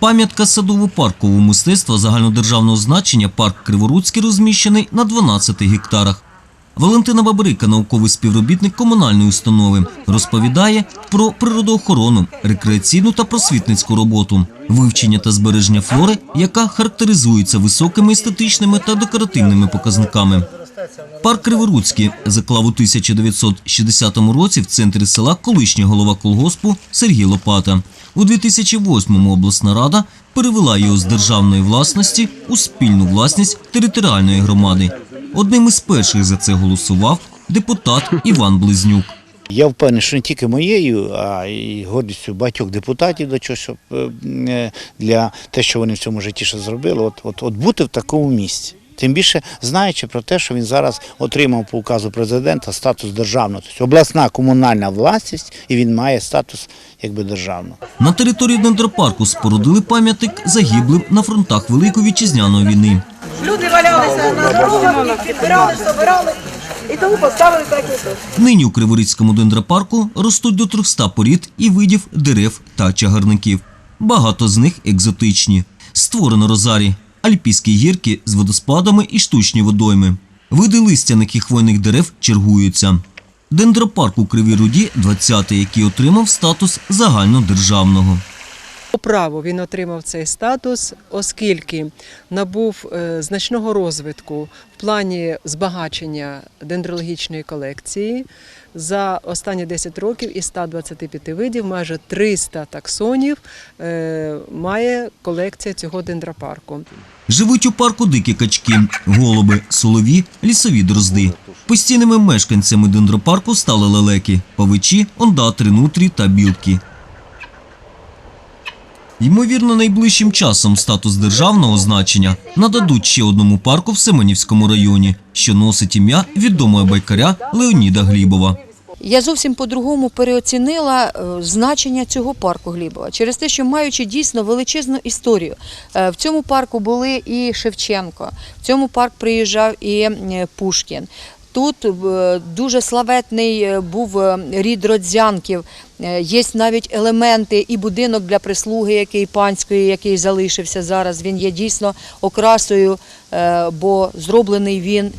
Пам'ятка садово-паркового мистецтва загальнодержавного значення парк Криворуцький розміщений на 12 гектарах. Валентина Бабрика, науковий співробітник комунальної установи, розповідає про природоохоронну, рекреаційну та просвітницьку роботу, вивчення та збереження флори, яка характеризується високими естетичними та декоративними показниками. Парк Криворуцький заклав у 1960 році в центрі села колишній голова колгоспу Сергій Лопата. У 2008-му обласна рада перевела його з державної власності у спільну власність територіальної громади. Одним із перших за це голосував депутат Іван Близнюк. Я впевнений, що не тільки моєю, а й гордістю багатьох депутатів до чого, щоб е, для те, що вони в цьому житті ще зробили, от, от, от бути в такому місці. Тим більше знаючи про те, що він зараз отримав по указу президента статус державного, тобто обласна комунальна власність, і він має статус якби державного. На території дендропарку спорудили пам'ятник загиблим на фронтах Великої вітчизняної війни. Люди валялися на дорогах, підбирали, собирали, і тому поставили так і тут. Нині у Криворізькому дендропарку ростуть до 300 порід і видів дерев та чагарників. Багато з них екзотичні. Створено розарі, альпійські гірки з водоспадами і штучні водойми. Види листяних і хвойних дерев чергуються. Дендропарк у Кривій Руді 20-й, який отримав статус загальнодержавного. По праву він отримав цей статус, оскільки набув е, значного розвитку в плані збагачення дендрологічної колекції. За останні 10 років із 125 видів майже 300 таксонів е, має колекція цього дендропарку. Живуть у парку дикі качки, голуби, солові, лісові дрозди. Постійними мешканцями дендропарку стали лелеки, павичі, ондатри, нутрі та білки. Ймовірно, найближчим часом статус державного значення нададуть ще одному парку в Семенівському районі, що носить ім'я відомого байкаря Леоніда Глібова. Я зовсім по-другому переоцінила е, значення цього парку Глібова через те, що маючи дійсно величезну історію. Е, В цьому парку були і Шевченко, в цьому парк приїжджав і е, Пушкін. Тут е, дуже славетний е, був е, рід Родзянків. Є навіть елементи і будинок для прислуги, який панської, який залишився зараз. Він є дійсно окрасою, бо зроблений він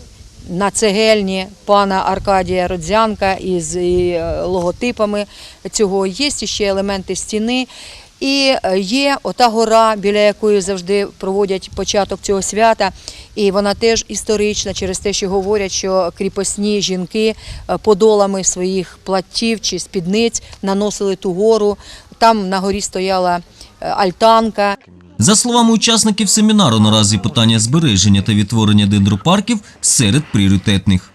на цегельні пана Аркадія Родзянка із е, логотипами цього. Є ще елементи стіни. І е, є ота гора, біля якої завжди проводять початок цього свята. І вона теж історична через те, що говорять, що кріпосні жінки е, подолами своїх платтів чи спідниць наносили ту гору. Там на горі стояла альтанка. За словами учасників семінару, наразі питання збереження та відтворення дендропарків серед пріоритетних.